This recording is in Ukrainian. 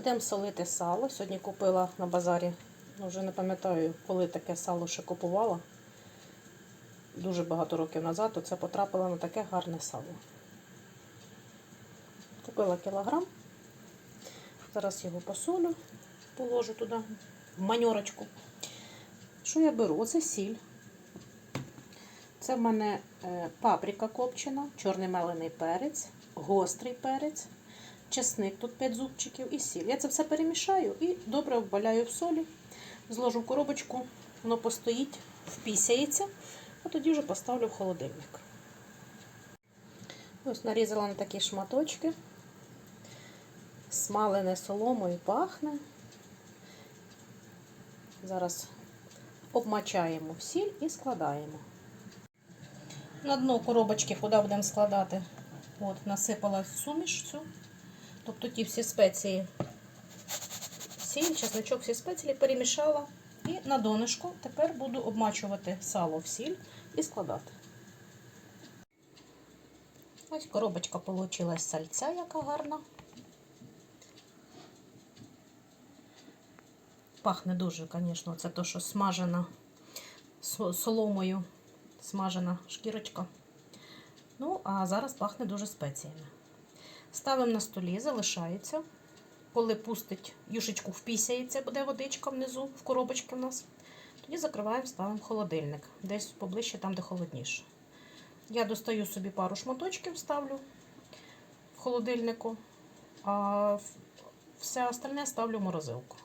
Будемо солити сало. Сьогодні купила на базарі. Ну, Вже не пам'ятаю, коли таке сало ще купувала. Дуже багато років назад оце потрапила на таке гарне сало. Купила кілограм. Зараз його посолю, положу туди, в маньорочку. Що я беру? Це сіль. Це в мене е, паприка копчена, чорний мелений перець, гострий перець, чесник, тут 5 зубчиків і сіль. Я це все перемішаю і добре обваляю в солі, зложу в коробочку, воно постоїть, впісяється, а тоді вже поставлю в холодильник. Ось нарізала на такі шматочки. Смалене соломою пахне. Зараз обмачаємо в сіль і складаємо. На дно коробочки, куди будемо складати, от, насипала суміш цю. Тобто ті всі спеції, сіль, чесночок, всі спеції перемішала. І на донышку тепер буду обмачувати сало в сіль і складати. Ось коробочка вийшла сальця, яка гарна. Пахне дуже, звісно, це то, що смажена соломою, смажена шкірочка. Ну, а зараз пахне дуже спеціями. Ставимо на столі, залишається. Коли пустить юшечку, впісяється, буде водичка внизу, в коробочці в нас. Тоді закриваємо, ставимо в холодильник, десь поближче там, де холодніше. Я достаю собі пару шматочків, ставлю в холодильнику, а все остальне ставлю в морозилку.